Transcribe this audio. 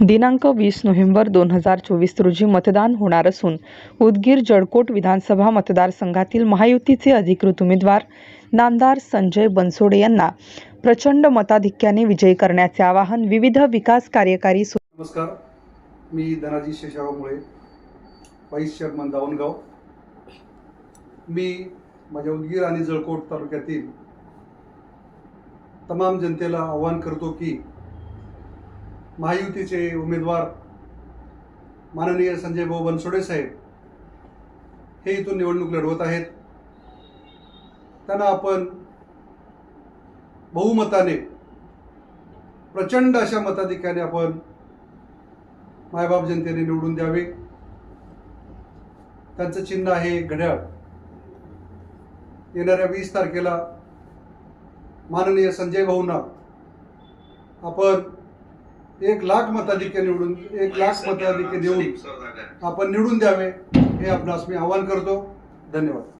दिनांक वीस नोव्हेंबर दोन हजार चोवीस रोजी मतदान होणार असून उदगीर जळकोट विधानसभा मतदारसंघातील महायुतीचे अधिकृत उमेदवार नामदार संजय बनसोडे यांना प्रचंड मताधिक्याने विजयी करण्याचे आवाहन विविध विकास कार्यकारी नमस्कार. मी धनाजी शेषाराव मुळे वाईस चेअरमन दावणगाव. मी माझ्या उदगीर आणि जळकोट तालुक्यातील तमाम जनतेला आवाहन करतो की महायुतीचे उमेदवार माननीय संजय भाऊ बनसोडे साहेब हे इथून निवडणूक लढवत आहेत. त्यांना आपण बहुमताने प्रचंड अशा मताधिक्याने आपण मायबाप जनतेने निवडून द्यावे. त्यांचं चिन्ह आहे घड्याळ. येणाऱ्या वीस तारखेला माननीय संजय भाऊंना आपण एक लाख मताधिक्य निवडून एक लाख मताधिक्य देऊन आपण निवडून द्यावे हे आपणास मी आवाहन करतो. धन्यवाद.